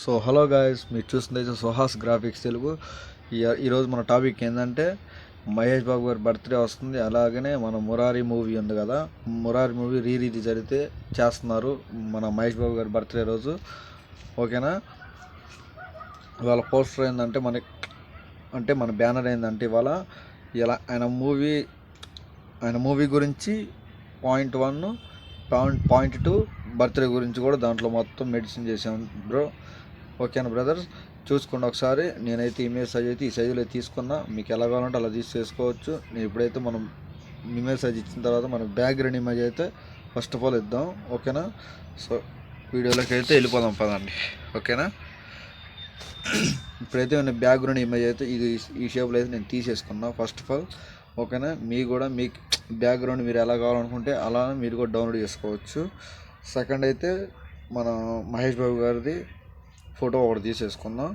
So hello guys మీరు చూస్తుంది Suhas graphics Telugu. ఈరోజు మన టాపిక్ ఏంటంటే మహేష్ బాబు గారి బర్త్డే వస్తుంది. అలాగనే మన మురారి మూవీ ఉంది కదా. మురారి మూవీ రీ జరిగితే చేస్తున్నారు మన మహేష్ బాబు గారి బర్త్డే రోజు. ఓకేనా? ఇవాళ పోస్టర్ ఏంటంటే మనకి అంటే మన బ్యానర్ ఏంటంటే ఇవాళ ఇలా ఆయన మూవీ ఆయన మూవీ గురించి point one point point two birthday గురించి కూడా దాంట్లో మొత్తం మెడిసిన్ చేసాం బ్రో ఓకేనా బ్రదర్స్? చూసుకోండి ఒకసారి. నేనైతే ఇమేజ్ సైజ్ అయితే ఈ సైజులో తీసుకున్నా. మీకు ఎలా కావాలంటే అలా తీసి చేసుకోవచ్చు. నేను ఇప్పుడైతే మనం ఇమేజ్ సైజ్ ఇచ్చిన తర్వాత మనం బ్యాక్గ్రౌండ్ ఇమేజ్ అయితే ఫస్ట్ ఆఫ్ ఆల్ ఇద్దాం. ఓకేనా? సో వీడియోలోకి అయితే వెళ్ళిపోదాం పదండి. ఓకేనా? ఇప్పుడైతే నేను బ్యాక్గ్రౌండ్ ఇమేజ్ అయితే ఇది ఈ షేప్లో అయితే నేను తీసేసుకున్నా ఫస్ట్ ఆఫ్ ఆల్ ఓకేనా? మీకు కూడా మీకు బ్యాక్గ్రౌండ్ మీరు ఎలా కావాలనుకుంటే అలా మీరు కూడా డౌన్లోడ్ చేసుకోవచ్చు. సెకండ్ అయితే మన మహేష్ బాబు గారిది ఫోటో ఒకటి తీసేసుకుందాం.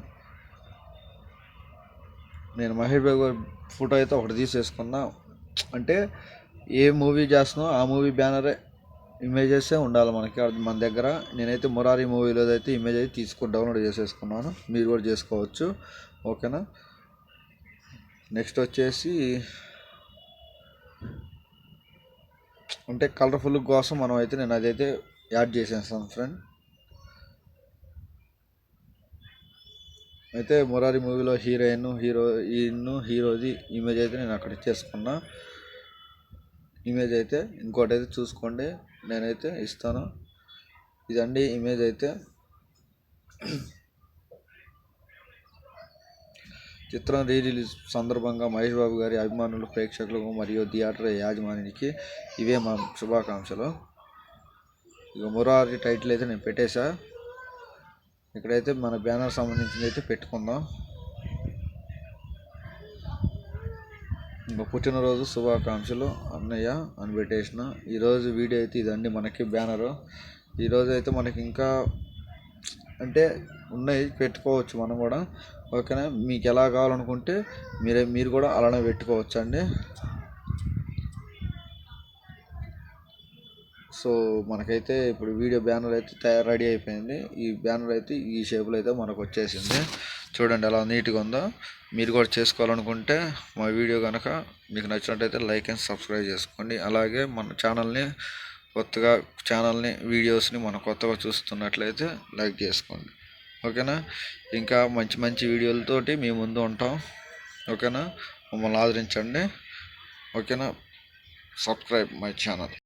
నేను మహేష్ బాబు గారి ఫోటో అయితే ఒకటి తీసేసుకున్నా అంటే ఏ మూవీ చేస్తున్నావు ఆ మూవీ బ్యానరే ఇమేజెసే ఉండాలి మనకి. మన దగ్గర. నేనైతే మురారి మూవీలో అయితే ఇమేజ్ అయితే తీసుకొని డౌన్లోడ్ చేసేసుకున్నాను. మీరు కూడా చేసుకోవచ్చు. ఓకేనా? నెక్స్ట్ వచ్చేసి అంటే కలర్ఫుల్ కోసం మనం అయితే నేను అదైతే యాడ్ చేసేస్తాను ఫ్రెండ్. అయితే మురారి మూవీలో హీరోయిన్ హీరోయిన్ హీరోది ఇమేజ్ అయితే నేను అక్కడ ఇచ్చేసుకున్నా ఇమేజ్ అయితే ఇంకోటి అయితే చూసుకోండి నేనైతే ఇస్తాను. ఇదండి ఇమేజ్ అయితే. చిత్రం రీ రిలీజ్ సందర్భంగా మహేష్ బాబు గారి అభిమానులు ప్రేక్షకులకు మరియు థియేటర్ యాజమానికి ఇవే మా శుభాకాంక్షలు. ఇక మురారి టైటిల్ అయితే నేను పెట్టేశా. ఇక్కడైతే మన బ్యానర్ సంబంధించింది అయితే పెట్టుకుందాం. ఇంకా పుట్టినరోజు శుభాకాంక్షలు అన్నయ్య అని పెట్టేసిన ఈరోజు వీడియో అయితే ఇదండి మనకి బ్యానరు. ఈరోజు అయితే మనకి ఇంకా అంటే ఉన్నాయి పెట్టుకోవచ్చు మనం కూడా. ఓకేనా? మీకు ఎలా కావాలనుకుంటే మీరే మీరు కూడా అలానే పెట్టుకోవచ్చు అండి సో మనకైతే ఇప్పుడు వీడియో బ్యానర్ అయితే తయారు రెడీ అయిపోయింది. ఈ బ్యానర్ అయితే ఈ షేప్లో అయితే మనకు వచ్చేసింది. చూడండి ఎలా నీట్గా ఉందో. మీరు కూడా చేసుకోవాలనుకుంటే మా వీడియో కనుక మీకు నచ్చినట్టయితే లైక్ అండ్ సబ్స్క్రైబ్ చేసుకోండి. అలాగే మన ఛానల్ని కొత్తగా ఛానల్ని వీడియోస్ని మనం కొత్తగా చూస్తున్నట్లయితే లైక్ చేసుకోండి. ఓకేనా? ఇంకా మంచి మంచి వీడియోలతోటి మీ ముందు ఉంటాం. ఓకేనా? మమ్మల్ని ఆదరించండి. ఓకేనా? Subscribe my channel.